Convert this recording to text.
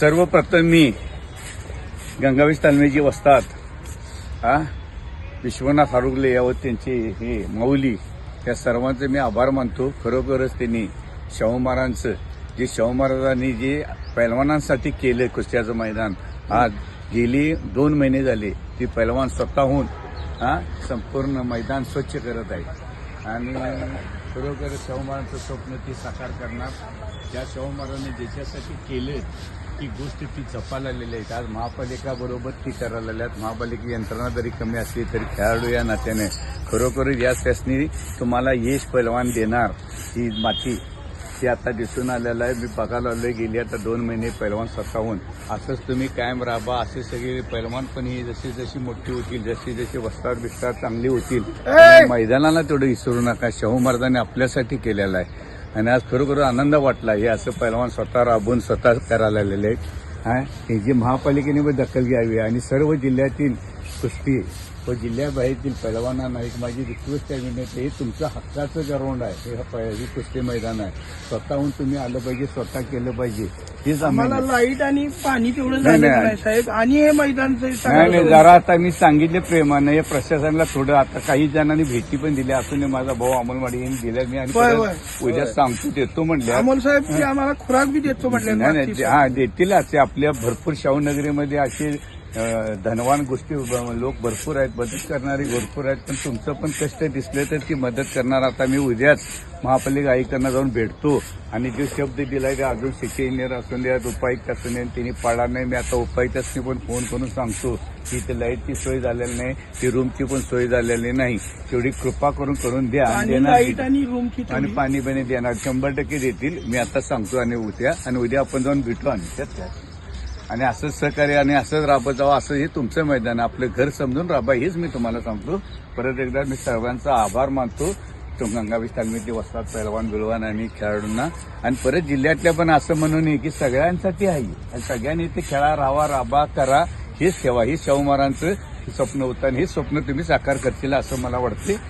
सर्वप्रथम मी गंगावेश तालमेजी वस्तात हा? विश्वनाथ आरुगले यावर त्यांचे हे माऊली त्या सर्वांचे मी आभार मानतो. खरोखरच त्यांनी शाहू महाराजांचं जे शाहू महाराजांनी जे पैलवानांसाठी केलं कुस्त्याचं मैदान आज गेली दोन महिने झाले ती पैलवान स्वतःहून हा संपूर्ण मैदान स्वच्छ करत आहे. आणि खरोखर शाहू महाराजांचं स्वप्न ती साकार करणार. ज्या शाहू महाराजांनी ज्याच्यासाठी केलं ती गोष्ट ती जपायला आलेली आहे. आज महापालिका बरोबर ती करायला आल्यात महापालिका यंत्रणा जरी कमी असली तरी खेळाडू या नात्याने खरोखर या शासनी तुम्हाला यश पैलवान देणार ही माती ती आता दिसून आलेलं आहे. मी बघायला आलोय गेली आता दोन महिने पैलवान स्वतःहून. असंच तुम्ही कायम राहा असे सगळे पैलवान पण ही जशी जशी मोठी होतील जशी जशी वस्तार बिस्तार चांगली होतील. मैदानाला तेवढं विसरू नका. शाहू महाराजांनी आपल्यासाठी केलेलं आहे. आणि आज खरोखर आनंद वाटला. हे असं पहिलवान स्वतः राबून स्वतः करायला आलेले आहेत. हे जी महापालिकेने दखल घ्यावी आणि सर्व जिल्ह्यातील कुस्ती व जिल्ह्याबाहेरील पैलवानांना एक माझी रिक्वेस्ट आहे विनंती हे तुमचं हक्काचं ग्राउंड आहे. हे कुस्ती मैदान आहे. स्वतःहून तुम्ही आलं पाहिजे स्वतः केलं पाहिजे. हेच आम्हाला लाइट आणि पाणी तेवढं झालं नाही. साहेब. आणि हे नाही नाही जरा आता मी सांगितले प्रेमानं या प्रशासनाला थोडं आता काही जणांनी भेटी पण दिल्या असून माझा भाऊ अमोलवाडी यांनी दिल्या मी आणि होय, परत उद्या सांगतो देतो म्हणल्या. अमोल साहेब ते आम्हाला खुराक बी देतो म्हटले नाही नाही ते- हा देतील असे आपल्या भरपूर शाहूनगरीमध्ये असे अं, धनवान गोष्टी लोक भरपूर आहेत मदत करणारे भरपूर आहेत पण तुमचं पण कष्ट दिसले तर ती मदत करणार. आता मी उद्याच महापालिका आयुक्तांना जाऊन भेटतो. आणि जो शब्द दिलाय ते अजून सिटी इंजिनियर असून द्या उपायुक्त असून द्या त्यांनी पाळला नाही. मी आता उपायुक्तांनी पण फोन करून सांगतो. की इथे लाईटची सोय झालेली नाही ती रूमची पण सोय झालेली नाही. तेवढी कृपा करून करून द्या आणि. पाणी पाणी देणार. शंभर टक्के देतील. मी आता सांगतो आणि उद्या. आणि उद्या आपण जाऊन भेटू आणि त्यात आणि असंच सहकार्य आणि असंच राबत जावं असं हे तुमचं मैदान आपलं घर समजून राबा हेच मी तुम्हाला सांगतो. परत एकदा मी सर्वांचा आभार मानतो. गंगावीस तालमीतले वसतात पैलवान बिलवान आणि खेळाडूंना. आणि परत जिल्ह्यातल्या पण असं म्हणून आहे की सगळ्यांसाठी आहे. आणि सगळ्यांनी ते खेळा राहा राबा करा. हेच ठेवा हे शाहू महाराजांचं स्वप्न होतं आणि हे स्वप्न तुम्ही साकार करतील असं मला वाटते